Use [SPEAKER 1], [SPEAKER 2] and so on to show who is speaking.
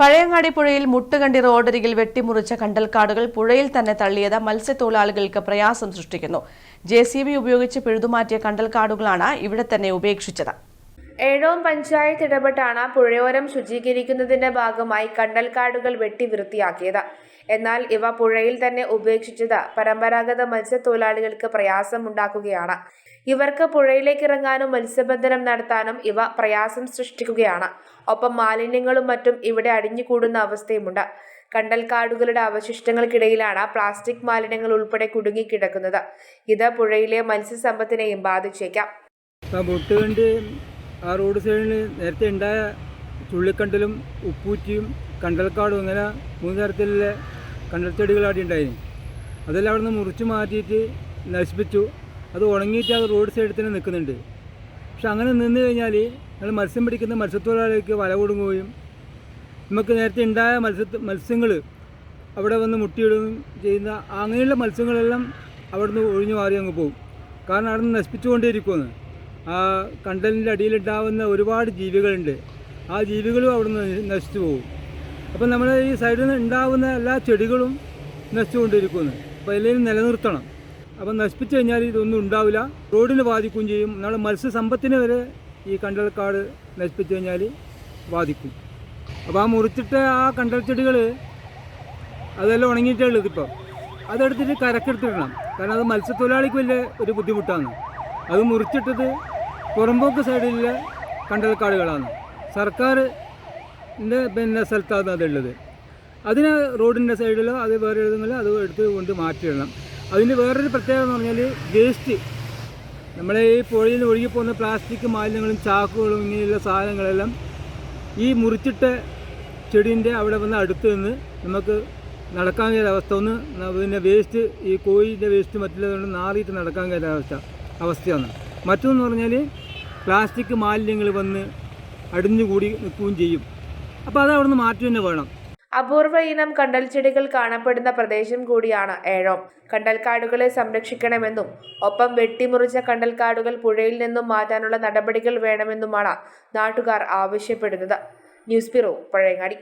[SPEAKER 1] പഴയങ്ങാടി പുഴയിൽ മുട്ടുകണ്ടി റോഡരികിൽ വെട്ടിമുറിച്ച കണ്ടൽക്കാടുകൾ പുഴയിൽ തന്നെ തള്ളിയത് മത്സ്യത്തൊഴിലാളികൾക്ക് പ്രയാസം സൃഷ്ടിക്കുന്നു. ജെ ഉപയോഗിച്ച് പിഴുതുമാറ്റിയ കണ്ടൽക്കാടുകളാണ് ഇവിടെ തന്നെ ഉപേക്ഷിച്ചത്.
[SPEAKER 2] ഏഴോം പഞ്ചായത്ത് ഇടപെട്ടാണ് പുഴയോരം ശുചീകരിക്കുന്നതിന്റെ ഭാഗമായി കണ്ടൽക്കാടുകൾ വെട്ടി വൃത്തിയാക്കിയത്. എന്നാൽ ഇവ പുഴയിൽ തന്നെ ഉപേക്ഷിച്ചത് പരമ്പരാഗത മത്സ്യത്തൊഴിലാളികൾക്ക് പ്രയാസമുണ്ടാക്കുകയാണ്. ഇവർക്ക് പുഴയിലേക്ക് ഇറങ്ങാനും മത്സ്യബന്ധനം നടത്താനും ഇവ പ്രയാസം സൃഷ്ടിക്കുകയാണ്. ഒപ്പം മാലിന്യങ്ങളും മറ്റും ഇവിടെ അടിഞ്ഞുകൂടുന്ന അവസ്ഥയുമുണ്ട്. കണ്ടൽക്കാടുകളുടെ അവശിഷ്ടങ്ങൾക്കിടയിലാണ് പ്ലാസ്റ്റിക് മാലിന്യങ്ങൾ ഉൾപ്പെടെ കുടുങ്ങിക്കിടക്കുന്നത്. ഇത് പുഴയിലെ മത്സ്യസമ്പത്തിനെയും ബാധിച്ചേക്കാം.
[SPEAKER 3] ആ റോഡ് സൈഡിൽ നേരത്തെ ഉണ്ടായ ചുള്ളിക്കണ്ടലും ഉപ്പൂറ്റിയും കണ്ടൽക്കാടും അങ്ങനെ മൂന്ന് തരത്തിലുള്ള കണ്ടൽ ചെടികൾ അവിടെ ഉണ്ടായിരുന്നു. അതെല്ലാം അവിടെ നിന്ന് മുറിച്ച് മാറ്റിയിട്ട് നശിപ്പിച്ചു. അത് ഉണങ്ങിയിട്ട് അത് റോഡ് സൈഡിൽ തന്നെ നിൽക്കുന്നുണ്ട്. പക്ഷെ അങ്ങനെ നിന്ന് കഴിഞ്ഞാൽ ഞങ്ങൾ മത്സ്യം പിടിക്കുന്ന മത്സ്യത്തൊഴിലാളികൾക്ക് വല കൊടുങ്ങുകയും നമുക്ക് നേരത്തെ ഉണ്ടായ മത്സ്യ മത്സ്യങ്ങൾ അവിടെ വന്ന് മുട്ടിയിടുകയും ചെയ്യുന്ന അങ്ങനെയുള്ള മത്സ്യങ്ങളെല്ലാം അവിടെ നിന്ന് ഒഴിഞ്ഞു മാറി അങ്ങ് പോകും. കാരണം അവിടെ നിന്ന് നശിപ്പിച്ചുകൊണ്ടേയിരിക്കുമെന്ന് ആ കണ്ടലിന്റെ അടിയിലുണ്ടാവുന്ന ഒരുപാട് ജീവികളുണ്ട്. ആ ജീവികളും അവിടെ നിന്ന് നശിച്ചു പോകും. അപ്പം നമ്മൾ ഈ സൈഡിൽ നിന്ന് ഉണ്ടാവുന്ന എല്ലാ ചെടികളും നശിച്ചുകൊണ്ടിരിക്കുന്നു. അപ്പോൾ എല്ലാവരും നിലനിർത്തണം. അപ്പം നശിപ്പിച്ചു കഴിഞ്ഞാൽ ഇതൊന്നും ഉണ്ടാവില്ല. റോഡിന് ബാധിക്കുകയും ചെയ്യും. നമ്മുടെ മത്സ്യസമ്പത്തിന് വരെ ഈ കണ്ടൽക്കാട് നശിപ്പിച്ചു കഴിഞ്ഞാൽ ബാധിക്കും. അപ്പോൾ ആ മുറിച്ചിട്ട ആ കണ്ടൽ ചെടികൾ അതെല്ലാം ഉണങ്ങിയിട്ടേ ഉള്ളത് ഇപ്പോൾ അതെടുത്തിട്ട് കരക്കെടുത്തിടണം. കാരണം അത് മത്സ്യത്തൊഴിലാളിക്ക് വലിയ ഒരു ബുദ്ധിമുട്ടാണ്. അത് മുറിച്ചിട്ടത് പുറമ്പോക്ക് സൈഡിലെ കണ്ടൽക്കാടുകളാണ്. സർക്കാരിന്റെ പിന്നെ സ്ഥലത്താണ് അതുള്ളത്. അതിന് റോഡിന്റെ സൈഡിലോ അത് വേറെ ഏതെങ്കിലും അത് എടുത്ത് കൊണ്ട് മാറ്റിയിടണം. അതിന്റെ വേറൊരു പ്രത്യേകത എന്ന് പറഞ്ഞാൽ വേസ്റ്റ്. നമ്മളെ ഈ പുഴയിൽ ഒഴുകിപ്പോകുന്ന പ്ലാസ്റ്റിക് മാലിന്യങ്ങളും ചാക്കുകളും ഇങ്ങനെയുള്ള സാധനങ്ങളെല്ലാം ഈ മുറിച്ചിട്ട ചെടീന്റെ അവിടെ വന്ന് അടുത്ത് നിന്ന് നമുക്ക് നടക്കാൻ കഴിയാത്ത അവസ്ഥ. ഒന്ന് പിന്നെ വേസ്റ്റ് ഈ കോഴിന്റെ വേസ്റ്റ് മറ്റുള്ളതുകൊണ്ട് നാറിയിട്ട് നടക്കാൻ കഴിയാത്ത അവസ്ഥ അവസ്ഥയാണ്. മറ്റൊന്ന് പറഞ്ഞാൽ പ്ലാസ്റ്റിക് മാലിന്യങ്ങൾ വന്ന് അടിഞ്ഞുകൂടി നിൽക്കുകയും ചെയ്യും. അപ്പോൾ അത് അവിടുന്ന് മാറ്റി തന്നെ വേണം.
[SPEAKER 2] അപൂർവ ഇനം കണ്ടൽ ചെടികൾ കാണപ്പെടുന്ന പ്രദേശം കൂടിയാണ് ഏഴോം. കണ്ടൽക്കാടുകളെ സംരക്ഷിക്കണമെന്നും ഒപ്പം വെട്ടിമുറിച്ച കണ്ടൽക്കാടുകൾ പുഴയിൽ നിന്നും മാറ്റാനുള്ള നടപടികൾ വേണമെന്നുമാണ് നാട്ടുകാർ ആവശ്യപ്പെടുന്നത്. News bureau Pazhayangadi.